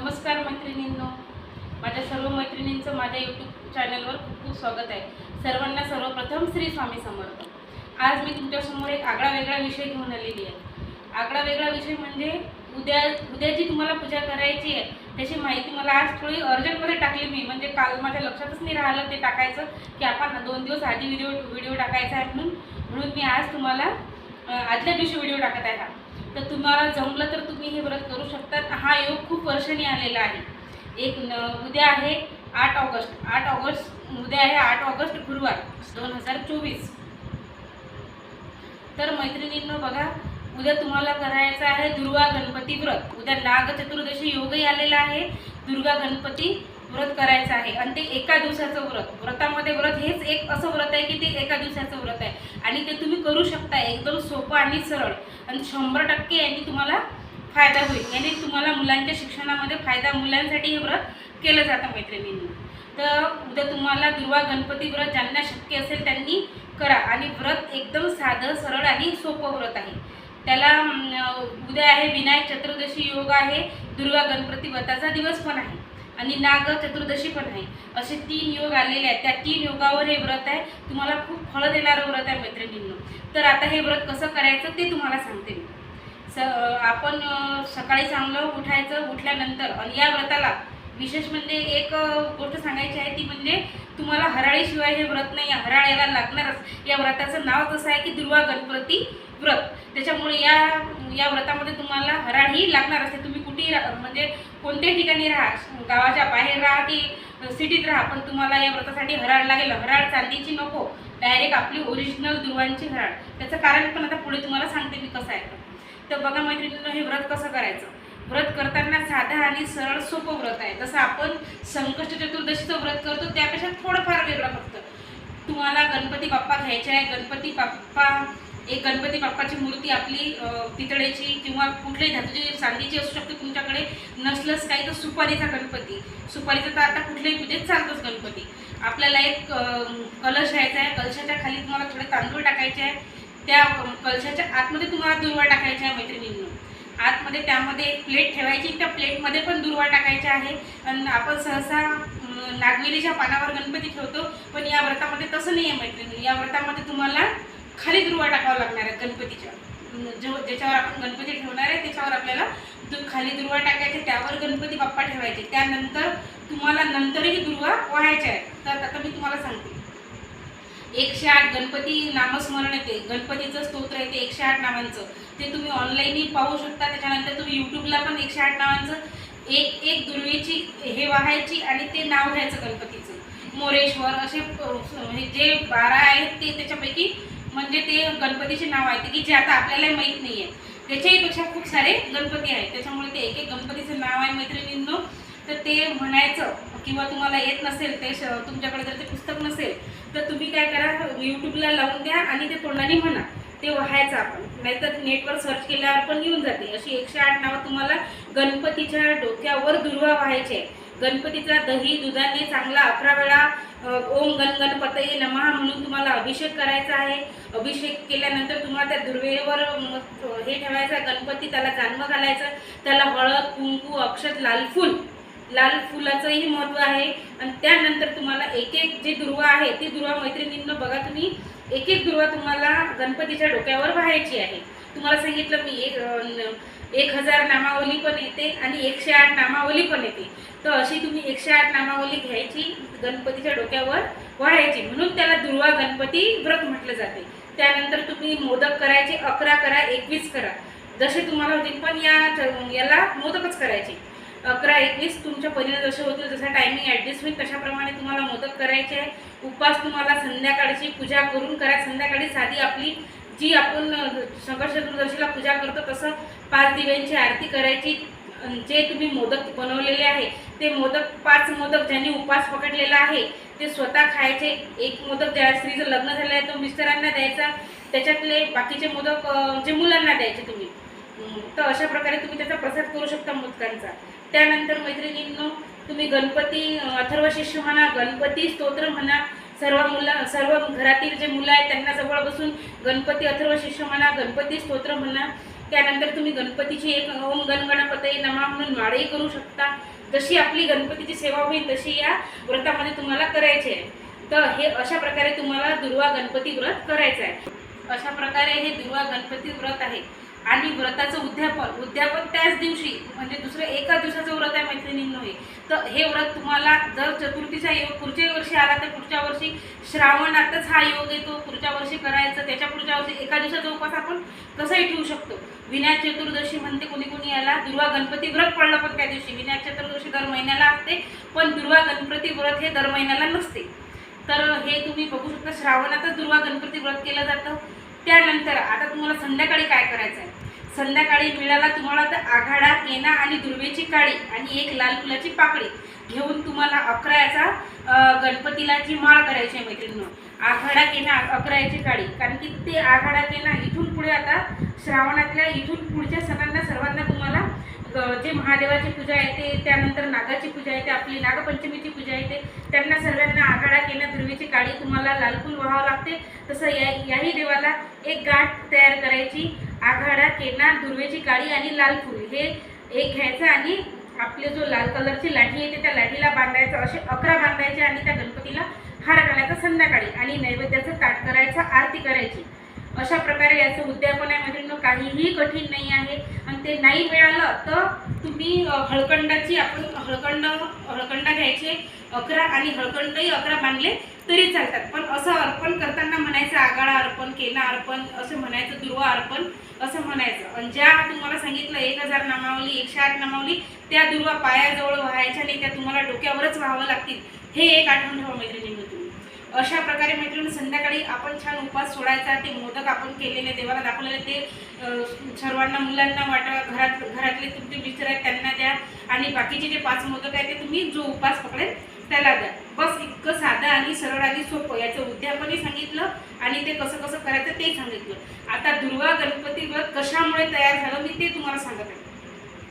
नमस्कार मैत्रिणींनो. माझ्या सर्व मैत्रिणींचं माझ्या यूट्यूब चॅनलवर खूप खूप स्वागत आहे. सर्वांना सर्वप्रथम श्री स्वामी समर्थ. आज मी तुमच्यासमोर एक आगळा वेगळा विषय घेऊन आलेली आहे. आगळा वेगळा विषय म्हणजे उद्या उद्या जी तुम्हाला पूजा करायची आहे त्याची माहिती मला आज थोडी अर्जंटमध्ये टाकली मी. म्हणजे काल माझ्या लक्षातच नाही राहिलं ते टाकायचं की आपण दोन दिवस आधी व्हिडिओ व्हिडिओ टाकायचा आहे म्हणून. म्हणून मी आज तुम्हाला आदल्या दिवशी व्हिडिओ टाकत आहे हा. तर तुम्हाला जमलं तर तुम्ही हे व्रत करू शकता. हा योग खूप वर्षांनी आलेला आहे. एक न उद्या आहे आठ ऑगस्ट. आठ ऑगस्ट उद्या आहे आठ ऑगस्ट गुरुवार दोन हजार चोवीस. तर मैत्रिणींनो बघा उद्या तुम्हाला करायचं आहे दुर्गा गणपती व्रत. उद्या नाग चतुर्दशी योगही आलेला आहे. दुर्गा गणपती व्रत करायचं आहे आणि ते एका दिवसाचं व्रत. व्रतामध्ये व्रत हेच एक असं व्रत आहे की ते एका दिवसाचं व्रत आहे. आणि ते तुम्ही करू शकता एकदम सोपं आणि सरळ. आणि शंभर टक्के यांनी तुम्हाला फायदा होईल. याने तुम्हाला मुलांच्या शिक्षणामध्ये फायदा मुलांसाठी हे व्रत केलं जातं मैत्रिणींनी. तर उद्या तुम्हाला दुर्वा गणपती व्रत ज्यांना शक्य असेल त्यांनी करा. आणि व्रत एकदम साधं सरळ आणि सोपं व्रत आहे. त्याला उद्या आहे विनायक चतुर्दशी योग आहे. दुर्गा गणपती व्रताचा दिवस पण आहे. आणि नाग चतुर्दशी पण आहे. असे तीन योग आलेले आहेत. त्या तीन योगावर हे व्रत आहे. तुम्हाला खूप फळं देणारं व्रत आहे मैत्रिणींनो. तर आता हे व्रत कसं करायचं ते तुम्हाला सांगते मी. स आपण सकाळी चांगलं उठायचं उठल्यानंतर आणि या व्रताला विशेष म्हणजे एक गोष्ट सांगायची आहे ती म्हणजे तुम्हाला हराळीशिवाय हे व्रत नाही हराळ याला लागणारच. या व्रताचं नाव कसं आहे की दुर्वा गणपती व्रत. त्याच्यामुळे या या व्रतामध्ये तुम्हाला हराळही लागणार असते. तुम्ही कुठेही म्हणजे कोणत्याही ठिकाणी राहा. गावाच्या बाहेर राहा की सिटीत राहा पण तुम्हाला या व्रतासाठी हराळ लागेल. हराळ चांदीची नको. डायरेक्ट आपली ओरिजिनल दुर्वांची हराळ. त्याचं कारण पण आता पुढे तुम्हाला सांगते मी कसं आहे. तर. बघा मैत्रिणींनो हे व्रत कसं करायचं? व्रत करताना साधा आणि सरळ सोपं व्रत आहे. जसं आपण संकष्ट चतुर्दशीचं व्रत करतो त्यापेक्षा थोडंफार वेगळं फक्त. तुम्हाला गणपती बाप्पा घ्यायचे आहे. गणपती बाप्पा एक गणपती बाप्पाची मूर्ती आपली पितळेची किंवा कुठल्याही धातूची चांदीची असू शकते तुमच्याकडे नसलंच काही तर सुपारीचा गणपती. सुपारीचा तर आता कुठल्याही पूजेत चालतोच गणपती. आपल्याला एक कलश घ्यायचा आहे कलशाच्या खाली तुम्हाला थोडे तांदूळ टाकायचे आहे. त्या कलशाच्या आतमध्ये तुम्हाला दुर्वा टाकायचा आहे मैत्रिणींना. आतमध्ये त्यामध्ये एक प्लेट ठेवायची त्या प्लेटमध्ये पण दुर्वा टाकायच्या आहे. आणि आपण सहसा नागवेलीच्या पानावर गणपती ठेवतो पण या व्रतामध्ये तसं नाही आहे मैत्रिणी. या व्रतामध्ये तुम्हाला खाली दुर्वा टाकावा लागणार आहे गणपतीच्या. जो ज्याच्यावर आपण गणपती ठेवणार आहे त्याच्यावर आपल्याला खाली दुर्वा टाकायचे त्यावर गणपती बाप्पा ठेवायचे. त्यानंतर तुम्हाला नंतरही दुर्वा व्हायच्या आहे तर आता मी तुम्हाला सांगते. एकशे आठ गणपती नामस्मरण येते. गणपतीचं स्तोत्र येते एकशे आठ नावांचं. ते तुम्ही ऑनलाईनही पाहू शकता. त्याच्यानंतर तुम्ही यूट्यूबला पण एकशे आठ नावांचं एक एक दुर्वेची हे वाहायची आणि ते नाव घ्यायचं गणपतीचं. मोरेश्वर असे हे म्हणजे जे बारा आहेत ते त्याच्यापैकी म्हणजे ते गणपतीचे नाव आहेत की जे आता आपल्याला माहीत नाही आहे त्याच्याहीपेक्षा खूप सारे गणपती आहेत. त्याच्यामुळे ते एक एक गणपतीचं नाव आहे मैत्रिणींनो. तर ते म्हणायचं किंवा तुम्हाला येत नसेल ते श- तुमच्याकडे जर ते पुस्तक नसेल तर तुम्ही काय करा यूट्यूबला लावून द्या आणि ते तोंडाने म्हणा. ते व्हायचं आपण. नाहीतर नेटवर सर्च केल्यावर पण येऊन जाते. अशी एकशे आठ नावं तुम्हाला गणपतीच्या डोक्यावर दुर्वा व्हायचे. आहे. गणपतीचा दही दुधाने चांगला अकरा वेळा ओम गण गणपतये नमः म्हणून तुम्हाला अभिषेक करायचा आहे. अभिषेक केल्यानंतर तुम्हाला त्या दुर्वेवर हे ठेवायचं आहे गणपती त्याला जन्म घालायचा त्याला हळद कुंकू अक्षत लाल फूल. लाल फुलाचंही महत्त्व आहे. आणि त्यानंतर तुम्हाला एक एक जे दुर्वा आहे ती दुर्वा मैत्रिणींना बघा तुम्ही. एक एक दुर्वा तुम्हाला गणपतीच्या डोक्यावर व्हायची आहे. तुम्हाला सांगितलं मी एक एक हजार नामावली पण येते आणि एकशे आठ नामावली पण येते. तर अशी तुम्ही एकशे आठ नामावली घ्यायची गणपतीच्या डोक्यावर व्हायची. म्हणून त्याला दुर्वा गणपती व्रत म्हटलं जाते. त्यानंतर तुम्ही मोदक करायचे अकरा करा एकवीस करा. जसे तुम्हाला होतील पण या याला मोदकच करायचे. अकरा एकवीस तुमच्या परीने जसे होतील जसा टायमिंग ॲडजस्ट होईल तशाप्रमाणे तुम्हाला मोदक करायचे. आहे उपवास तुम्हाला संध्याकाळची पूजा करून करा. संध्याकाळी साधी आपली जी आपण शंकर चतुर्दशीला पूजा करतो तसं पाच दिव्यांची आरती करायची जे तुम्ही मोदक बनवलेले आहे ते मोदक पाच मोदक ज्यांनी उपवास पकडलेला आहे ते स्वतः खायचे. एक मोदक ज्या स्त्रीचं लग्न झालं आहे तो मिस्टरांना द्यायचा. त्याच्यातले बाकीचे मोदक जे मुलांना द्यायचे तुम्ही. तर अशा प्रकारे तुम्ही त्याचा प्रसाद करू शकता मोदकांचा. त्यानंतर मैत्रिणींनो तुम्ही गणपती अथर्व शिष्य म्हणा गणपती स्तोत्र म्हणा सर्व मुलं सर्व घरातील जे मुलं आहेत त्यांना जवळ बसून गणपती अथर्व शिष्य म्हणा गणपती स्तोत्र म्हणा त्यानंतर तुम्ही गणपतीची एक ओम गणगणपतये नमा म्हणून माळही करू शकता. जशी आपली गणपतीची सेवा होईल तशी या व्रतामध्ये तुम्हाला करायची आहे. तर हे अशा प्रकारे तुम्हाला दुर्वा गणपती व्रत करायचं आहे. अशा प्रकारे हे दुर्वा गणपती व्रत आहे. आणि व्रताचं उद्यापन उद्यापन त्याच दिवशी म्हणजे दुसरं एका दिवसाचं व्रत आहे मैत्रिणींनो हे तर हे व्रत तुम्हाला जर चतुर्थीचा योग पुढच्या वर्षी आला तर पुढच्या वर्षी श्रावणातच हा योग येतो. पुढच्या वर्षी करायचं त्याच्या पुढच्या वर्षी एका दिवसाचा उपास आपण कसाही ठेवू शकतो. विनायक चतुर्दशी म्हणते कोणी कोणी याला दुर्वा गणपती व्रत पडलं पण त्या दिवशी. विनायक चतुर्दशी दर महिन्याला असते पण दुर्वा गणपती व्रत हे दर महिन्याला नसते. तर हे तुम्ही बघू शकता श्रावणातच दुर्वा गणपती व्रत केलं जातं. त्यानंतर आता तुम्हाला संध्याकाळी काय करायचं आहे संध्याकाळी मिळाला तुम्हाला तर आघाडा केना आणि दुर्वेची काळी आणि एक लाल फुलाची पाकळी घेऊन तुम्हाला अकरा याचा गणपतीला जी माळ करायची आहे मैत्रिणींनो आघाडा केना अकरा याची काळी कारण की ते आघाडा केना इथून पुढे आता श्रावणातल्या इथून पुढच्या सणांना सर्वांना तुम्हाला जे महादेवाची पूजा येते त्यानंतर नागाची पूजा येते आपली नागपंचमीची पूजा येते त्यांना सर्वांना आघाडा केना दुर्वेची काळी तुम्हाला लाल फूल व्हावं लागते. तसं या याही देवाला एक गाठ तयार करायची. आघाडा केना दुर्वेची काळी आणि लाल फूल हे एक घ्यायचं आणि आपले जो लाल कलरची लाठी येते त्या लाठीला बांधायचं. असे अकरा बांधायचे आणि त्या गणपतीला हार घालायचा संध्याकाळी आणि नैवेद्याचं ताट करायचं आरती करायची. अशा प्रकारे याचं उद्यापन आहे मित्रांनो काहीही कठीण नाही आहे. आणि ते नाही मिळालं तर तुम्ही हळकंडाची आपण हळकंड हळकंड घ्यायचे अकरा आणि हळकंडही अकरा बांधले तरी चालतात. पण असं अर्पण करताना म्हणायचं आगाळा अर्पण केला अर्पण असं म्हणायचं दुर्वा अर्पण असं म्हणायचं. आणि ज्या तुम्हाला सांगितलं एक हजार नामावली एकशे आठ नामावली त्या दुर्वा पायाजवळ व्हायच्या नाही त्या तुम्हाला डोक्यावरच व्हावं लागतील. हे एक आठवण ठेवा मैत्रिणी अशा प्रकारे मैत्रिणी संध्याकाळी आपण छान उपास सोडायचा. ते मोदक आपण केलेले देवाला दाखवलेले ते सर्वांना मुलांना वाटा घरात घरातले तुमचे मिस्टर आहेत त्यांना द्या. आणि बाकीचे जे पाच मोदक आहेत ते तुम्ही जो उपास पकडेल त्याला द्या. बस इतकं साधं आणि सरळ आणि सोपं. याचं उद्यापनही सांगितलं आणि ते कसं कसं करायचं ते सांगितलं. आता दुर्वा गणपती व्रत कशामुळे तयार झालं मी ते तुम्हाला सांगत आहे.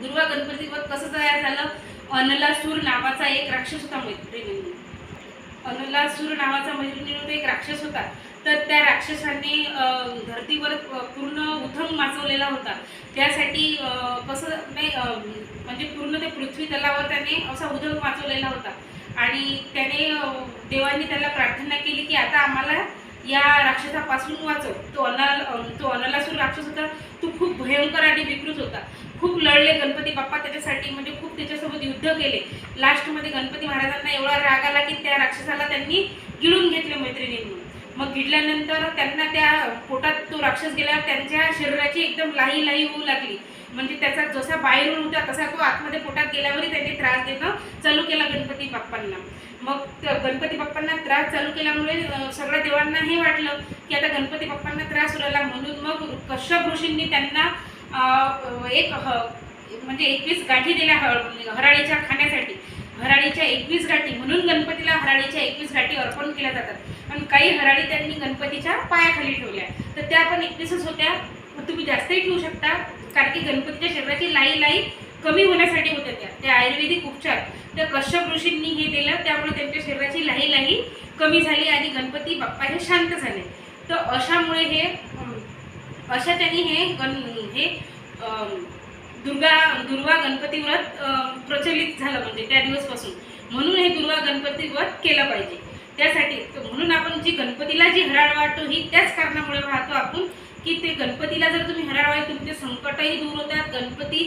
दुर्वा गणपती व्रत कसं तयार झालं? अनलासूर नावाचा एक राक्षस होता मैत्रिणी अनुलासूर नावाचा मैत्रिणीनं एक राक्षस होता. तर त्या राक्षसाने धरतीवर धर्तीवर पूर्ण उथंग माचवलेला होता. त्यासाठी कसं नाही म्हणजे पूर्ण ते पृथ्वी तलावर त्याने असा उधम माचवलेला होता. आणि त्याने देवांनी त्याला प्रार्थना केली की आता आम्हाला या राक्षसापासून वाचव. तो अनाल तो अनलासूर राक्षस होता. तो खूप भयंकर आणि विकृत होता. खूप लढले गणपती बाप्पा त्याच्यासाठी म्हणजे खूप त्याच्यासोबत युद्ध केले. लास्टमध्ये गणपती महाराजांना एवढा राग आला की त्या राक्षसाला त्यांनी गिळून घेतले मैत्रिणींनी. मग घिडल्यानंतर त्यांना त्या पोटात तो राक्षस गेल्यावर त्यांच्या शरीराची एकदम लाही लाही होऊ लागली. म्हणजे त्याचा जसा बाहेरून होता तसा तो आतमध्ये पोटात गेल्यावरही त्यांनी त्रास देणं चालू केला गणपती बाप्पांना. मग गणपती बाप्पांना त्रास चालू केल्यामुळे सगळ्या देवांना हे वाटलं की आता गणपती बाप्पांना त्रास उरायला म्हणून मग कश्यप ऋषींनी त्यांना एक ह- म्हणजे एकवीस गाठी दिल्या ह- हराळीच्या खाण्यासाठी. हराळीच्या एकवीस गाठी म्हणून गणपतीला हराळीच्या एकवीस गाठी अर्पण केल्या जातात. आणि काही हराळी त्यांनी गणपतीच्या पायाखाली ठेवल्या. तर त्या पण एकवीसच होत्या. तुम्ही जास्तही ठेवू शकता कारण की गणपतीच्या शरीराची लाई लाई कमी होण्यासाठी होत्या त्या. ते आयुर्वेदिक उपचार. त्या कश्यप ऋषींनी हे दिलं त्यामुळे त्यांच्या शरीराची लाही लाही कमी झाली आणि गणपती बाप्पा हे शांत झाले. तर अशामुळे हे अशा त्यांनी हे गण हे दुर्गा दुर्वा गणपती व्रत प्रचलित झालं म्हणजे त्या दिवसपासून. म्हणून हे दुर्वा गणपती व्रत केलं पाहिजे. त्यासाठी तर म्हणून आपण जी गणपतीला जी हराळ वाटतो ही त्याच कारणामुळे वाहतो आपण की ते गणपतीला जर तुम्ही हराळ तुमचे संकटही दूर होतात. गणपती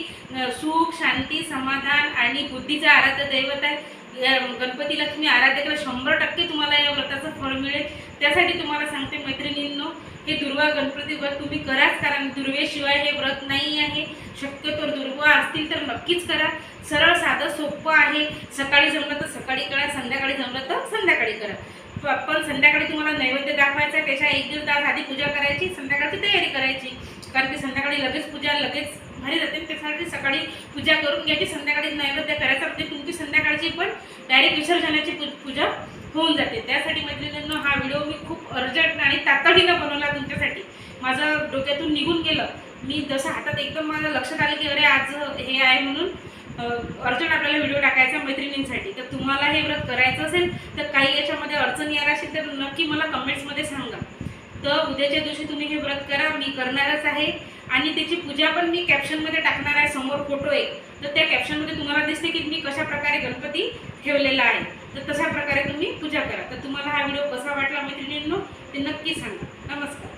सुख शांती समाधान आणि बुद्धीचं आराध्य दैवत आहे. या गणपतीला तुम्ही आराध्य केलं शंभर टक्के तुम्हाला या व्रताचं फळ मिळेल. त्यासाठी तुम्हाला सांगते मैत्रिणींनो हे दुर्वा गणपती व्रत तुम्ही कराच कारण दुर्वेशिवाय हे व्रत नाही आहे. शक्यतो दुर्वा असतील तर नक्कीच करा. सरळ साधं सोपं आहे. सकाळी जमलं तर सकाळी करा. संध्याकाळी जमलं तर संध्याकाळी करा. पण संध्याकाळी तुम्हाला नैवेद्य दाखवायचा आहे, त्याच्या एक दीड तास आधी पूजा करायची. संध्याकाळची तयारी करायची. कारण की संध्याकाळी लगेच पूजा लगेच भारी जाते. त्यासाठी सकाळी पूजा करून घ्यायची. संध्याकाळी नैवेद्य करायचा. म्हणजे तुमची संध्याकाळची पण डायरेक्ट विसर्जनाची पू- पूजा होऊन जाते. त्यासाठी मैत्रिणींनो हा व्हिडिओ मी खूप अर्जंट आणि तातडीनं बनवला तुमच्यासाठी. माझं डोक्यातून निघून गेलं. मी जसं हातात एकदम माझं लक्षात आलं की अरे आज हे आहे म्हणून अर्जंट आपल्याला व्हिडिओ टाकायचा मैत्रिणींसाठी. तर तुम्हाला हे व्रत करायचं असेल तर काही याच्यामध्ये अडचणी येणार असेल तर नक्की मला कमेंट्समध्ये सांगा. तर उद्याच्या दिवशी तुम्ही हे व्रत करा मी करणारच आहे. आणि त्याची पूजा पण मी कॅप्शनमध्ये टाकणार आहे समोर फोटो आहे तर त्या कॅप्शनमध्ये तुम्हाला दिसते की मी कशा प्रकारे गणपती ठेवलेला आहे. तर तशा प्रकारे तुम्ही पूजा करा. तर तुम्हाला हा व्हिडिओ कसा वाटला मैत्रिणींनो ते नक्की सांगा. नमस्कार.